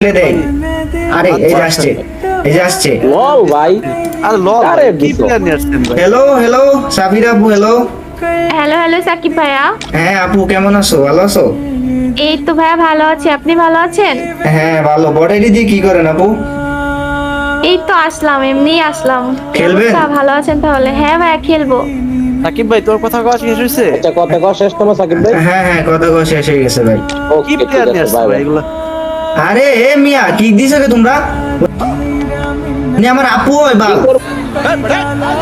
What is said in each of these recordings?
ফেলে দেয়। আরে এই যে আসছে। এই যে আসছে। লল ভাই। আরে লল আরে কি বুঝো। আসছেন ভাই? হ্যালো হ্যালো সাফির আপু হ্যালো হ্যালো হ্যালো সাকিব ভাইয়া। হ্যাঁ আপু কেমন আছো? ভালো আছো? এই তো ভাইয়া ভালো আছি। আপনি ভালো আছেন? হ্যাঁ ভালো। বড় আইডি দিয়ে কি করেন আপু? এই তো আসলাম এমনি আসলাম। কি খেলবেন? ভালো আছেন তাহলে? হ্যাঁ ভাইয়া খেলব। সাকিব ভাই তোর কথা কওয়া শেষ হয়েছে আচ্ছা কথা শেষ তোমার সাকিব ভাই? হ্যাঁ হ্যাঁ কথা শেষ হয়ে গেছে ভাই। কি প্লেয়ার নিয়ে আসছে ভাই এগুলো? আরে এ মিয়া কি দিছো কে তোমরা? নি আমার আপু হয় বাল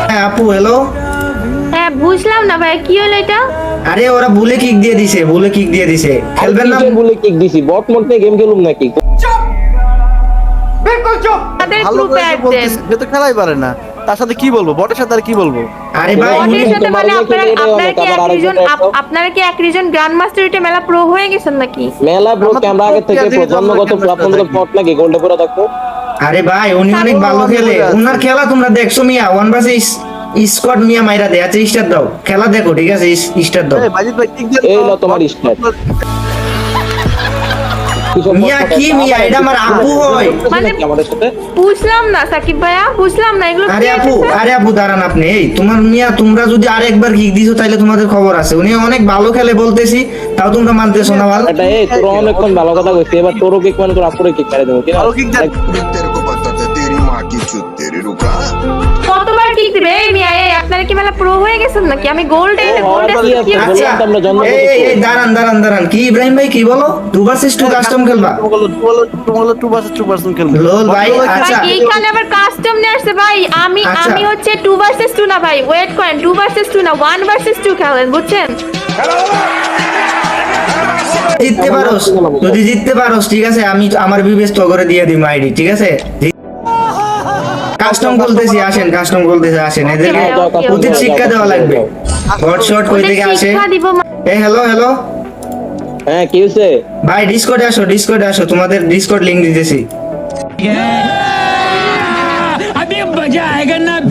হ্যাঁ আপু হ্যালো হ্যাঁ বুঝলাম না ভাইয়া কি হলো এটা? আরে ওরা ভুলে কিক দিয়ে দিছে ভুলে কিক দিয়ে দিছে। খেলবেন না? বলে কিক দিছি? বট মোড নিয়ে গেম খেলুম নাকি? তাদের ভালো গ্রুপে করে অ্যাড দেন। তো খেলাই পারে না। তার সাথে কি বলব? বটের সাথে আর কি বলব? আরে ভাই উনি- মানে আপনারা আপনারা কি এটাই এক হবে, রিজন তারপর আরেকজন আপনারা কি এক রিজন গ্র্যান্ড মাস্টার এটা মেলা প্রো হয়ে গেছেন নাকি? মেলা আমাদের ক্যামেরা আগে থেকে জন্মগত ক্যামেরা ফট নাকি? গোল্ডে পুরো থাকতো? আরে ভাই উনি অনেক ভালো খেলে। উনার খেলা তোমরা দেখছ মিয়া। ওয়ান ভার্সেস স্কোয়াড মিয়া মাইরা দেয় আচ্ছা স্টার দাও। খেলা দেখো ঠিক আছে? স্টার দাও। এই বাজিত ভাই কিক দিয়ে এই লো তোমার স্টার মিয়া কি মিয়া এটা আমার আপু হয় মানে- আমাদের সাথে বুঝলাম না সাকিব ভাইয়া বুঝলাম না এগুলো আরে কি আপু হইতেছে? আরে আপু দাঁড়ান আপনি এই তোমার মিয়া তোমরা যদি আরেকবার কিক দিছো তাহলে তোমাদের খবর আছে উনি অনেক ভালো খেলে বলতেছি তাও তোমরা মানতেছো না ভালো এটা এই তোর অনেকক্ষণ ভালো কথা কইছিস এবার তোরও কিক মানে তোর আপুরে কিক মেরে দেবো ঠিক ভালো আছে কিক দেন तेरे को पता था तेरी माँ की चुत तेरी रुका কতবার কিক দিবে? এই মিয়া এই আপনারা কি মেলা প্রো হয়ে গেছেন নাকি? আমি গোল্ড ও, গোল্ড কি বললাম তো আমরা জন্মগত এই এই, এই দাঁড়ান দাঁড়ান দাঁড়ান। কি ইব্রাহিম ভাই কি বলো? টু ভার্সেস টু কাস্টম খেলবা? বলো বলো বলো টু পার্সেন্ট টু পার্সেন্ট খেলবে লোল ভাই, আচ্ছা। ভাই এইখানে আবার কাস্টম নিয়ে আসছে ভাই। আমি। আমি হচ্ছে টু ভার্সেস টু না ভাই। ওয়েট করেন টু ভার্সেস টু না ওয়ান ভার্সেস টু খেলেন বুঝছেন? জিততে পারোস যদি জিততে পারোস ঠিক আছে? আমি আমার বিবেচ তো করে দিয়ে দিই আইডি ঠিক আছে? কাস্টম বলতেছি আসেন কাস্টম বলতেছি আসেন। এদেরকে. উচিত শিক্ষা দেওয়া লাগবে। হট শট কই থেকে আসে? শিক্ষা দিব মা- এ হ্যালো হ্যালো হ্যাঁ কি হইছে? ভাই ডিসকর্ডে আসো ডিসকর্ডে আসো তোমাদের ডিসকর্ড লিংক দিতেছি।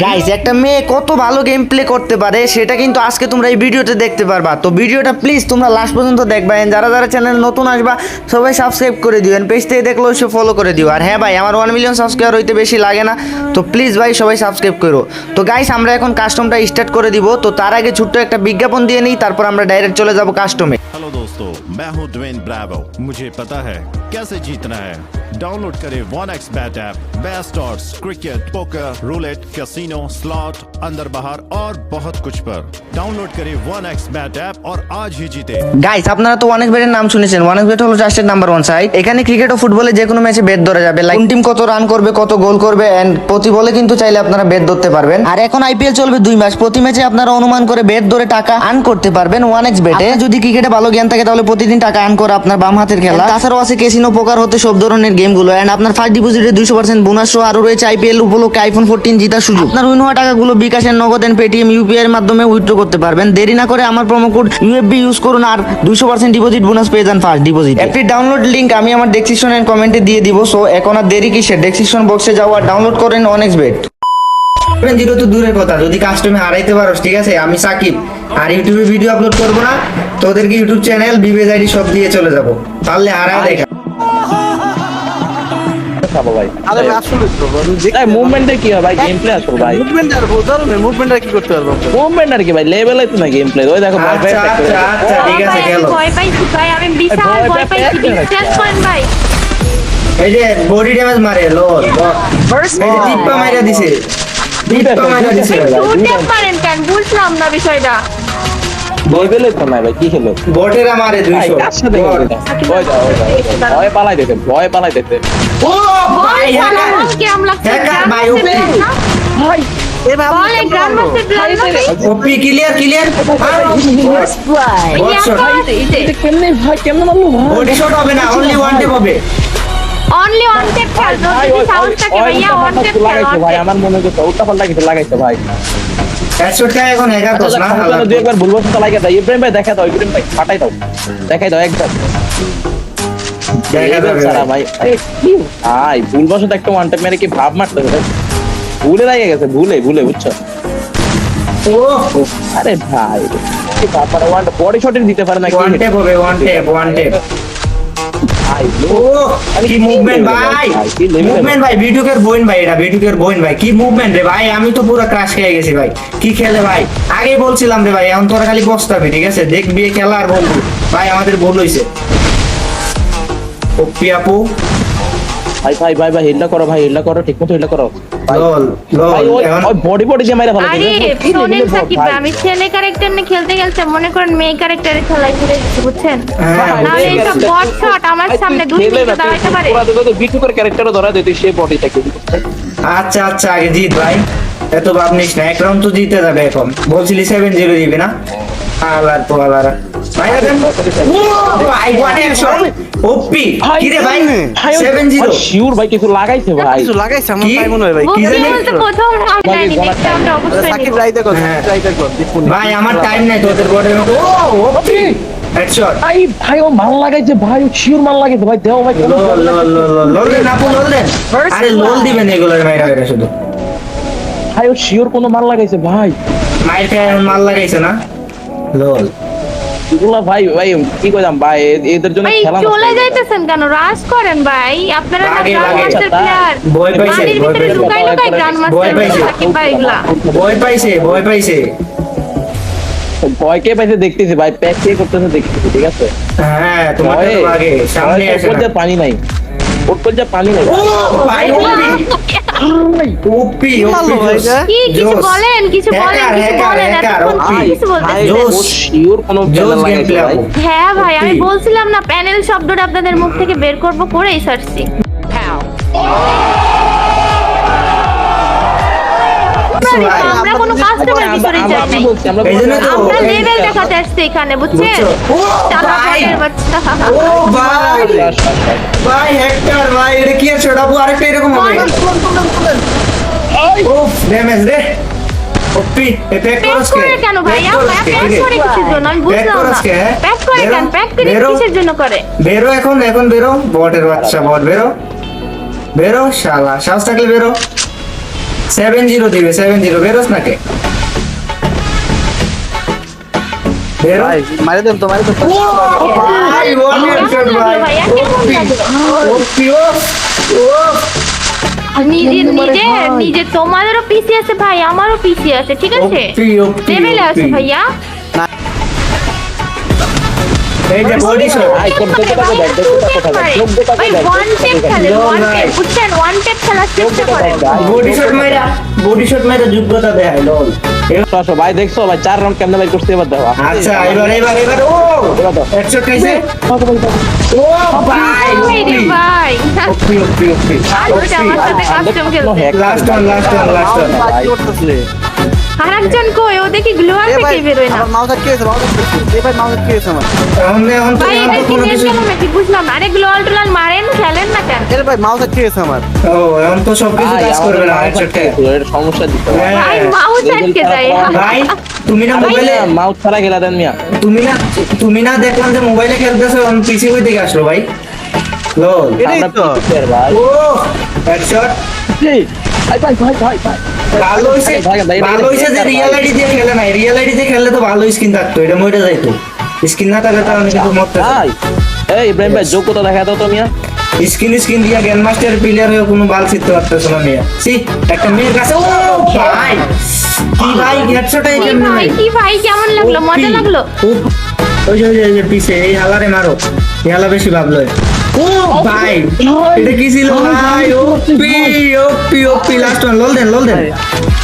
গাইস একটা মেয়ে কত ভালো গেম প্লে করতে পারে সেটা কিন্তু আজকে তোমরা এই ভিডিওতে দেখতে পারবা। তো ভিডিওটা প্লিজ তোমরা লাস্ট পর্যন্ত দেখবা যারা যারা চ্যানেল নতুন আসবা সবাই সাবস্ক্রাইব করে দিও পেজ থেকে দেখলেও সে ফলো করে দিও। আর হ্যাঁ ভাই আমার ওয়ান মিলিয়ন সাবস্ক্রাইবার হইতে বেশি লাগে না তো প্লিজ ভাই সবাই সাবস্ক্রাইব করো। তো গাইস আমরা এখন কাস্টমটা স্টার্ট করে দিব তো তার আগে ছোট্ট একটা বিজ্ঞাপন দিয়ে নিই তারপর আমরা ডাইরেক্ট চলে যাব কাস্টমে হ্যালো দোস্তো मैं हूं ड्वेन ब्रावो मुझे पता है कैसे जीतना है डाउनलोड करें one X bet app best odds cricket poker roulette casino slot अंदर बाहर और बहुत कुछ पर डाउनलोड करें वन एक्स बैट ऐप और आज ही जीते গাইস আপনারা তো অনেক বেটের নাম শুনেছেন অনেক বেট হলো ট্রাস্টেড নাম্বার ওয়ান সাইট এখানে ক্রিকেট ও ফুটবলে যে কোনো ম্যাচে বেট ধরা যাবে লাইক টিম কত রান করবে কত গোল করবে এন্ড প্রতি বলে কিন্তু চাইলে আপনারা বেট ধরতে পারবেন আর এখন আইপিএল চলবে দুই মাস প্রতি ম্যাচে আপনারা অনুমান করে বেট ধরে টাকা আর্ন করতে পারবেন ওয়ান এক্স বেটে যদি ক্রিকেটে ভালো জ্ঞান থাকে তাহলে প্রতিদিন টাকা আর্ন করা আপনার বাম হাতের খেলা। তাছাড়াও আছে কেসিনো পোকার হতে সব ধরনের গেমগুলো এন্ড আপনার ফার্স্ট ডিপোজিটে দুশো পার্সেন্ট বোনাস সহ আরও রয়েছে আইপিএল উপলক্ষে আইফোন ফোরটিন জিতার সুযোগ। আপনার উইন হওয়া টাকাগুলো বিকাশের নগদ এন্ড পেটিএম ইউপিআই এর মাধ্যমে উইথড্র করতে পারবেন। দেরি না করে আমার প্রোমো কোড ইউএফবি ইউজ করুন আর দুশো পার্সেন্ট ডিপোজিট বোনাস পেয়ে যান ফার্স্ট ডিপোজিট একটি ডাউনলোড লিঙ্ক আমি আমার ডেসক্রিপশন এন্ড কমেন্টে দিয়ে দিব। সো এখন আর দেরি কিসের? ডেসক্রিপশন বক্সে যাও আর ডাউনলোড করেন অনেক্স বেট জিরো তো দূরের কথা যদি কাস্টমে হারাইতে পারো ঠিক আছে? আমি সাকিব। আর ইউটিউবে ভিডিও আপলোড করব না। তোদেরকে ইউটিউব চ্যানেল বিবেজ আইডি সব দিয়ে চলে যাব। পারলে দেখা। আরে আসলে তো তাই মুভমেন্টে কি হয় ভাই? গেম প্লে আসো ভাই। মুভমেন্ট আর আর কি করতে পারব আমরা? মুভমেন্ট আর কি ভাই? লেভেল তো না গেম প্লে ওই দেখো ভয় পেয়ে আচ্ছা আচ্ছা আচ্ছা বডি ড্যামেজ মারে লোল টিপ্পা মাইরা দিছে। টিপ্পা মাইরা দিছে। শুটে পারেন কেন? বুঝলাম না বিষয়টা। তো ভাই কি খেলো? বটেরা মারে ভাই 200 কার সাথে গেল এটা? ওই যাও ওই যাও, ওই যাও। ভয় পালাই দিতে ভয় পালাই দিতে। ও ভাই লাগছে? ওপি। হবে অনলি ওয়ান টেপ খেল, যদি থাকে ভাইয়া, খেল, আমার মনে হচ্ছে উল্টা পাল্টা কিছু লাগাইছে ভাই। এখন একা আচ্ছা না আচ্ছা, দুই একবার ভুল বসে লাগিয়ে দাও। ইব্রাহিম ভাই দেখা দাও ইব্রাহিম ভাই ফাটাই দাও। দেখাই দাও একদম দেখা যাবে। সারা ভাই কি? ভাই ভুল একটা ওয়ান টাইম মেরে কি ভাব মারতে ভুলে লাগে গেছে ভুলে ভুলে বুঝছ? আরে ভাই বডি শটের দিতে পারে না ওয়ান হবে ওয়ান কি মুভমেন্ট ভাই? কি level এর মুভমেন্ট ভাই বিটুকের বোন ভাই এটা বিটুকের বোন ভাই কি মুভমেন্ট রে ভাই? আমি তো পুরো ক্রাশ খেয়ে গেছি ভাই। কি খেলে ভাই? আগে বলছিলাম রে ভাই এখন তোরা খালি বসতাবি ঠিক আছে? দেখবি খেলা আর বলবি। ভাই আমাদের ভুল হইছে। ভাই ভাই ভাই ভাই হিলটা করো ভাই হিলটা করো ঠিক মতো হিলটা করো ভাই ভাই ওই বডি বডি দিয়ে মাইরা ফেলো আরে শোনেন সাকিব আমি ছেলে ক্যারেক্টার নিয়ে খেলতে খেলতে মনে করেন মেয়ে ক্যারেক্টারে ঘুরে গেছি বুঝছেন? নাহলে এইসব বট শট আমার সামনে দুই মিনিট দাঁড়াইতে পারে। পুরা দেখো তো বিটু করে ক্যারেক্টারও ধরা দিতে সে বডিটাকে আচ্ছা আচ্ছা আগে জিত ভাই এত ভাব নিস না এক রাউন্ড তো জিতে যাবে এখন। বলছিলি সেভেন জিরো দিবি না? আবার তো আবার ভাই দেখেন ও ভাই ওয়ান শট ওপি কি রে ভাই? সেভেন জিরো শিওর ভাই কিছু লাগাইছে ভাই। আমার টাইম নাই তোদের ও হেডশট ভাই ভাই ও মাল লাগাইছে ভাই শিওর মাল লাগাইছে ভাই দেও ভাই লোল লোল লোল লোল। দেন আপু লোল দেন আরে লোল দিবেন এগুলোর মাইরা মাইরা শুধু। ভাই ও শিওর কোনো মাল লাগাইছে ভাই। মাইর মাল লাগাইছে না? লোল। এগুলা ভাই ভাই কি কইলাম ভাই এদের জন্য ভাই খেলা চলে যাইতেছেন কেন? রাশ করেন ভাই। আপনারা না লাগে, গ্রান্ড প্লেয়ার ভয় পাইছে, ভয় পাইছে। লুকাই লুকাই ভয় পাইছে। সাকিব ভাই এগুলা। ভয় পাইছে ভয় পাইছে। ভয় কে পাইছে দেখতেছি ভাই প্যাক কে করতেছে দেখতেছি ঠিক আছে? হ্যাঁ তোমার তো আগে সামনে আসে পানি নাই। ওর পানি নাই। ও ভাই ওপি কি কিছু বলেন কিছু বলেন কিছু বলেন এতক্ষণ কিছু বলতে হ্যাঁ ভাই আমি বলছিলাম না প্যানেল শব্দটা আপনাদের মুখ থেকে বের করব করেই সারছি আমরা কোনো কাস্টমার ভিতরে যাই আমরা নাই। লেভেল দেখাতে আসছি এখানে বুঝছেন? টাকা ভাই। পকেটের বাচ্চা ও ভাই। ভাই হেক্টর ভাই এটা কি আছে? ওটা আরেকটা এরকম হবে। ও ড্যামেজ রে ওপি প্যাক করস করে কেন ভাই প্যাক করে কিসের জন্য আমি বুঝলাম না করস কে, হ্যাঁ? প্যাক করে বেরো, কেন প্যাক করে কিসের জন্য করে বেরো এখন এখন বেরো বটের বাচ্চা বট বেরো বেরো শালা সাহস থাকলে বেরো সেভেন জিরো দিবে সেভেন জিরো বেরোস নাকে মারে দেন তো মারে দেন ভাই? ওপি ও ও নিজে নিজে নিজে তোমাদেরও পিসি আছে ভাই আমারও পিসি আছে ঠিক আছে? লেভেলে আছে ভাইয়া? এই যে বডি শট। থেকে টাকা দেয় দেখো টাকা দেয় চোখ দেখা ভাই দেয় ওয়ান টেপ খেলে ওয়ান। টেপ বুঝছেন? ওয়ান চেষ্টা করেন বডি শট মাইরা বডি শট মাইরা যোগ্যতা দেখায় লল আসো ভাই দেখছ ভাই চার রাউন্ড কেমনে ভাই করতে এবার দেখো। আচ্ছা এবার এবার এবার ও! হেডশট খাইছে? ও ভাই ভাই। সাথে কাস্টম খেলছে। Last one last one last one? আর একজন কই? ও দেখি গ্লোয়ার এ ভাই, থেকে বেরোয় না। আমার মাউস আটকে গেছে, মাউস আটকে গেছে। এ ভাই, মাউস আটকে গেছে আমার। এখন এখন তো ভাই এখন এটা তো কি কোনো নেট কিছু কেন নাকি? বুঝলাম আরে গ্লোয়াল টোলাল মারেন খেলেন না কেন? এ ভাই, মাউস আটকে গেছে আমার। ও এখন তো সব কিছু কাজ করবে না হেডশট খায় এর সমস্যা দিতে ভাই মাউস আটকে যায়? ভাই তুমি না মোবাইলে মাউথ ছাড়া খেলা দেন মিয়া। তুমি না তুমি না দেখলাম যে মোবাইলে খেলতেছো পিসি কই থেকে আসলো ভাই। লল। এটাই তো। ও হেডশট ভাই ভাই ভাই ভাই ভাই। ভালো হইছে ভাই, ভাই, ভালো হইছে যে ভাই, দিয়ে খেলে নাই রিয়েল দিয়ে খেললে তো ভালো স্কিন থাকতো এটা মরে যাইতো। স্কিন না থাকলে তো আমি কিন্তু মরতে ভাই। এই ইব্রাহিম ভাই যোগ্যতা দেখা দাও তো মিয়া। স্কিন স্কিন দিয়া গ্র্যান্ড মাস্টার প্লেয়ার হয়ে কোনো বাল শিখতে পারতেছ না মেয়ে। সি একটা মেয়ের কাছে ও ভাই। কি ভাই হেডশটে কি ভাই ভাই কি ভাই কেমন লাগল? মজা লাগল? উপ, ওই যে ওই যে, ওই যে পিছে এই হালারে মারো। এই হালা বেশি ভাবলো। ও ভাই এটা কি ছিল ভাই ওপি ওপি ওপি লাস্ট ওয়ান লল দেন লল দেন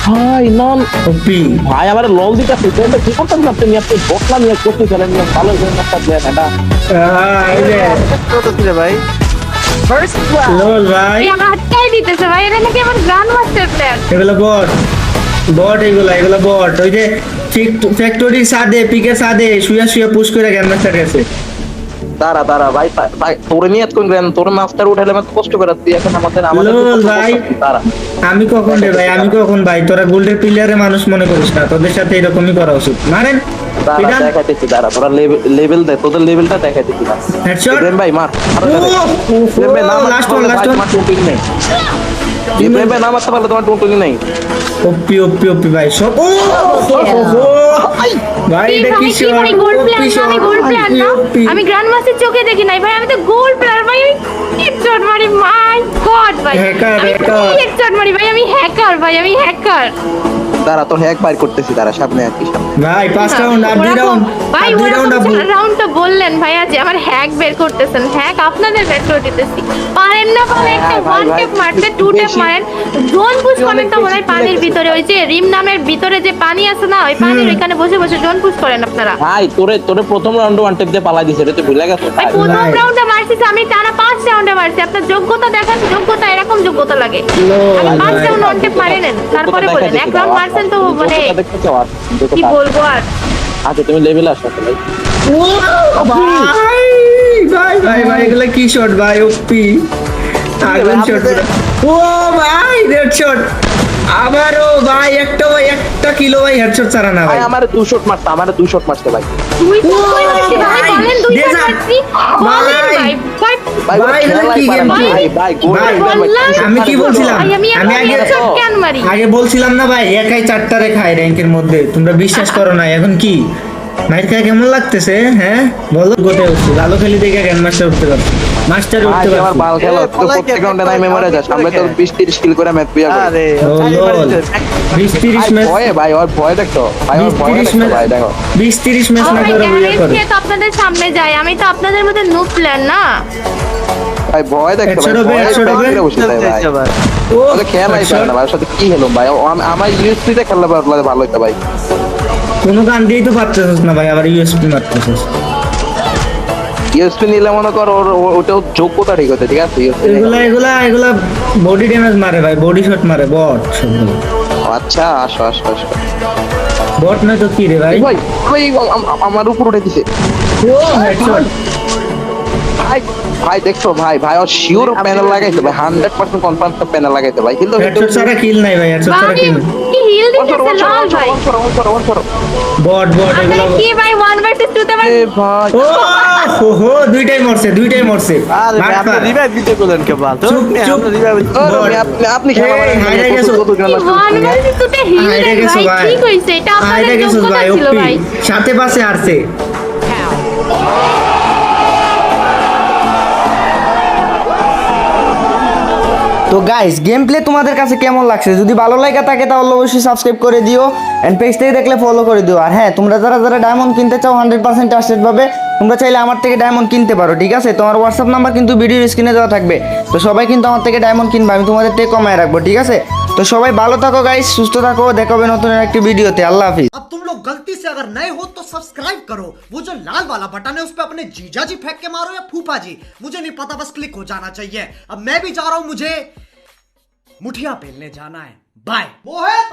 ভাই নন ওপি ভাই আমার লল দিতে এটা কি করতেন আপনি আপনি বকলা মিয়া করতে চলেন মিয়া ভালো করে একটা প্লেয়ার এটা এই যে কি করতেছে রে ভাই? লল ভাই এই হাতটাই দিতেছে ভাই এটা নাকি আমার গ্রান্ড মাস্টার প্লেয়ার এগুলো বট বট এগুলো এগুলো বট ওই যে ফ্যাক্টরির সাদে পিকের সাদে শুয়ে শুয়ে পুশ করে মাস্টার গেছে দাঁড়া দাঁড়া ভাই তোরে নিয়ে কোন গ্রাম তোর মাস্টার উঠালে আমি কষ্ট করে তুই এখন আমাদের আমাদের ভাই। আমি কখন রে ভাই আমি কখন ভাই? তোরা গোল্ডের প্লেয়ারে মানুষ মনে করিস না তোদের সাথে এরকমই করা উচিত। মারেন দেখাইতেছি দাঁড়া তোরা লেভেল দে তোদের লেভেলটা দেখাইতেছি ভাই মার ভাই না last one, ভাই, না মারতে পারলে তোমার টোটলি নাই ওপি ওপি ওপি ভাই সব ও। ভাই এটা কি আমি গোল প্লেয়ার না। আমি আমি গ্র্যান্ড মাস্টার চোখে দেখি নাই ভাই আমি তো গোল প্লেয়ার ভাই হেডশট মারি মাই গড ভাই। হেডশট মারি ভাই আমি হ্যাকার ভাই আমি হ্যাকার তারা তো হ্যাক বাইর করতেছি তারা সামনে আর কি সামনে। ভাই পাঁচ রাউন্ড আর দুই রাউন্ড ভাই দুই রাউন্ড আপু রাউন্ড তো বললেন ভাই আজ আমার হ্যাক বের করতেছেন। হ্যাক আপনাদের বের করে দিতেছি। পারেন না পারেন একটা ওয়ান টেপ মারতে টু টেপ মারেন। জোন পুশ করেন তো মনে হয় পানির ভিতরে ওই যে রিম নামের ভিতরে যে পানি আছে না ওই পানির ওইখানে বসে বসে জোন পুশ করেন আপনারা। ভাই তোরে তোরে প্রথম রাউন্ড ওয়ান টেপ দিয়ে পালাই দিছে এটা তুই ভুলে গেছো? ভাই প্রথম রাউন্ডে মারছিস আমি টানা পাঁচ রাউন্ডে মারছি আপনার যোগ্যতা দেখান যোগ্যতা এরকম যোগ্যতা লাগে। আমি পাঁচ রাউন্ড ওয়ান টেপ মারে নেন তারপরে বলেন এক রাউন্ড মারছেন তো মানে কি বলব আর? আচ্ছা তুমি লেভেল আসো ভাই ভাই ভাই ভাই ভাই এগুলা কি শট ভাই ওপি আগুন শট ও ভাই রেড শট। আবারও ভাই একটা ভাই একটা কিলো ভাই হেডশট ছাড়া না ভাই। আমার দুই শট মারতে আমার দুই শট মারতে ভাই। দুই তো কই ভাই বলেন দুই দেশা- মারছি। ভাই। ভাই ভাই কি game? ভাই ভাই ভাই, আমি কি বলছিলাম? আমি আগে কেন মারি? আগে বলছিলাম না ভাই একাই চারটা রেখায় র্যাঙ্কের মধ্যে। তোমরা বিশ্বাস করো না এখন কি? মাইর খায় কেমন লাগতেছে হ্যাঁ? বলো। উঠছি ভালো খেলি দেখে মাস্টার উঠতে পারছি। মাস্টার উঠতে আমার বাল খেলো তো প্রত্যেক রাউন্ডে নাই মেমোরি আমরা তো 20 30 কিল করে ম্যাচ বিয়া করি। আরে ও, চারি লল। বাড়িতে বিশ তিরিশ ম্যাচ ভয়ে ভাই ওর ভয় দেখতো। ভাই ওর ভয় ম্যাচ ভাই দেখো। বিশ তিরিশ ম্যাচ না করে বিয়ে করে। তো আপনাদের সামনে যাই। আমি তো আপনাদের মধ্যে নো প্ল্যান না। ভাই ভয় দেখতো একশো ভাই ভয় ও ওকে খেলাই পারে না ভাই সাথে কি হলো ভাই? আমার ইউএসপি তে খেললে ভালো হতো ভাই। কোনো গান দিয়েই তো পারতেছিস না ভাই আবার ইউএসপি মারতেছিস। ইউএসপি নিলে মনে কর ওর ওটাও যোগ্যতা ঠিক আছে ঠিক আছে এগুলা এগুলা এগুলা বডি ড্যামেজ মারে ভাই বডি শট মারে বট সবগুলো। আচ্ছা আসো আসো আসো। বট না তো কি রে ভাই? ভাই ভাই আম- আম- আমার উপর উঠে দিছে। ও হেডশট ভাই ভাই দেখছ ভাই ভাই ও শিওর প্যানেল লাগাইছে ভাই হান্ড্রেড পার্সেন্ট কনফার্ম তো প্যানেল লাগাইতে ভাই কিন্তু হেডশট ছাড়া কিল নাই ভাই হেডশট ছাড়া কিল কি হিল দিতেছে লাল ভাই বট বট এগুলো কি ভাই ওয়ান ভার্সেস টু তে ভাই? ভাই। ও হো হো দুইটাই মরছে দুইটাই মরছে। আরে ভাই, আপনি revive দিতে গেলেন কে বাল? তো চুপ, আপনি চুপ। আপনি ও, আপনি- আপনি খেলা হাইরে গেছো। কত জন ওয়ান ভার্সেস টু তে হিল গেছো ভাই ভাই। ঠিক হইছে এটা আপনাদের যোগ্যতা ছিল ভাই। সাথে পাশে আসছে তো গাইস গেম প্লে তোমাদের কাছে কেমন লাগছে যদি ভালো লাগে থাকে তাহলে অবশ্যই সাবস্ক্রাইব করে দিও এন্ড পেজ থেকে দেখলে ফলো করে দিও আর হ্যাঁ তোমরা যারা যারা ডায়মন্ড কিনতে চাও হান্ড্রেড পার্সেন্ট ট্রাস্টেড পাবে তোমরা চাইলে আমার থেকে ডায়মন্ড কিনতে পারো ঠিক আছে তোমার হোয়াটসঅ্যাপ নাম্বার কিন্তু ভিডিওর স্ক্রিনে দেওয়া থাকবে তো সবাই কিন্তু আমার থেকে ডায়মন্ড কিনবে আমি তোমাদের থেকে কমায় রাখবো ঠিক আছে তো সবাই ভালো থাকো গাইস সুস্থ থাকো দেখাবে নতুন একটি ভিডিওতে আল্লাহ হাফিজ अब तुम लोग गलती से अगर नए हो तो सब्सक्राइब करो वो जो लाल वाला बटन है उस पर अपने जीजा जी फेंक के मारो या फूफा जी मुझे नहीं पता बस क्लिक हो जाना चाहिए अब मैं भी जा रहा हूं मुझे मुठिया पहनने जाना है। बाय मोहित